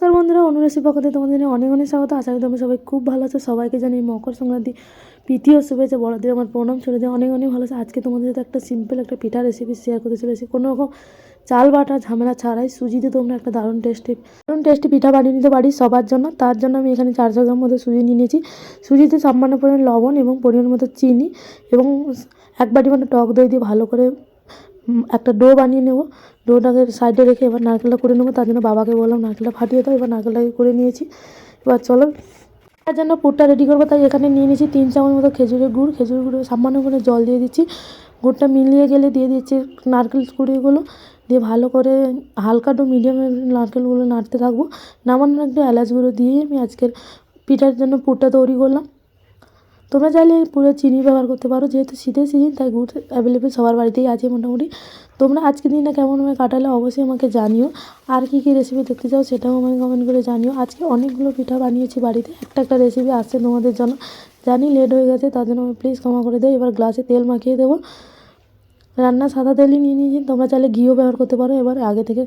নমস্কার বন্ধুরা অনুরাশি পক্ষ থেকে তোমাদের অনেক অনেক স্বাগত। আশা করি তোমরা সবাই খুব ভালো আছো। সবাইকে জানি মকর সংক্রান্তি, প্রীতি ও শুভেচ্ছা। বড়দের আমার প্রণাম ছেড়ে দেয় অনেক অনেক ভালো আছে। আজকে তোমাদের সাথে একটা সিম্পল একটা পিঠা রেসিপি শেয়ার করতে চলেছি। কোনো রকম চাল বাটা, ঝামেলা ছাড়াই সুজিতে তোমরা একটা দারুণ টেস্টি দারুণ টেস্টি পিঠা বানিয়ে নিতে পারি সবার জন্য। তার জন্য আমি এখানে চারশো গ্রাম মতো সুজি নিয়ে নিয়েছি। সুজিতে সামান্য পরিমাণ লবণ এবং পরিমাণ মতো চিনি এবং এক বাটি মতো টক দই দিয়ে ভালো করে একটা ডো বানিয়ে নেব। ডোটাকে সাইডে রেখে এবার নারকেলটা করে নেব। তার জন্য বাবাকে বললাম, নারকেলটা ফাটিয়ে দাও। এবার নারকেলটাকে করে নিয়েছি। এবার চলো। তার জন্য পুরটা রেডি করব। তাই এখানে নিয়ে নিয়েছি তিন চামচ মতো খেজুরের গুড়। খেজুরের গুঁড়ো সামান্য করে জল দিয়ে দিচ্ছি। গুড়টা মিলিয়ে গেলে দিয়ে দিচ্ছি নারকেল কুড়িগুলো। দিয়ে ভালো করে হালকা টু মিডিয়াম নারকেলগুলো নাড়তে থাকব। নামানোর একটু এলাচ গুঁড়ো দিয়ে আমি আজকের পিঠার জন্য পুরটা তৈরি করলাম। তোমরা চাইলে পুরো চিনি ব্যবহার করতে পারো, যেহেতু শীতের সিজন তাই গুড় অ্যাভেলেবেল সবার বাড়িতেই আছে মোটামুটি। তোমরা আজকের দিনটা কেমনভাবে কাটালে অবশ্যই আমাকে জানিও। আর কী কী রেসিপি দেখতে চাও সেটাও আমাকে কমেন্ট করে জানিও। আজকে অনেকগুলো পিঠা বানিয়েছি বাড়িতে, একটা একটা রেসিপি আসছে তোমাদের জন্য। জানি লেট হয়ে গেছে, তার জন্য আমি প্লিজ ক্ষমা করে দেবো এবার গ্লাসে তেল মাখিয়ে দেবো। রান্না সাদা তেলই নিয়ে নিয়েছি। তোমরা চাইলে ঘিও ব্যবহার করতে পারো। এবার আগে থেকে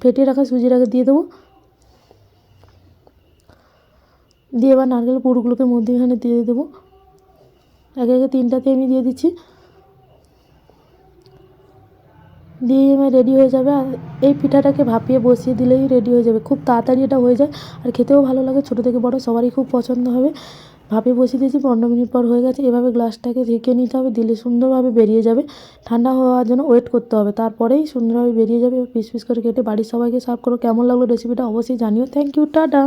ফেটিয়ে রাখা আগে দিয়ে দেবো। দিয়ে এবার নারকেল পুরগুলোকে মধ্যেখানে দিয়ে দেবো। একে একে তিনটাতে আমি দিয়ে দিচ্ছি। দিয়ে আমার রেডি হয়ে যাবে। আর এই পিঠাটাকে ভাপিয়ে বসিয়ে দিলেই রেডি হয়ে যাবে। খুব তাড়াতাড়ি এটা হয়ে যায়। আর খেতেও ভালো লাগে। ছোটো থেকে বড় সবারই খুব পছন্দ হবে। ভাপিয়ে বসিয়ে দিয়েছি। পনেরো মিনিট পর হয়ে গেছে। এভাবে গ্লাসটাকে ঢেকে নিতে হবে। দিলে সুন্দরভাবে বেরিয়ে যাবে। ঠান্ডা হওয়ার জন্য ওয়েট করতে হবে। তারপরেই সুন্দরভাবে বেরিয়ে যাবে। পিস পিস করে কেটে বাড়ির সবাইকে সার্ভ করো। কেমন লাগল রেসিপিটা অবশ্যই জানিও। Thank you tata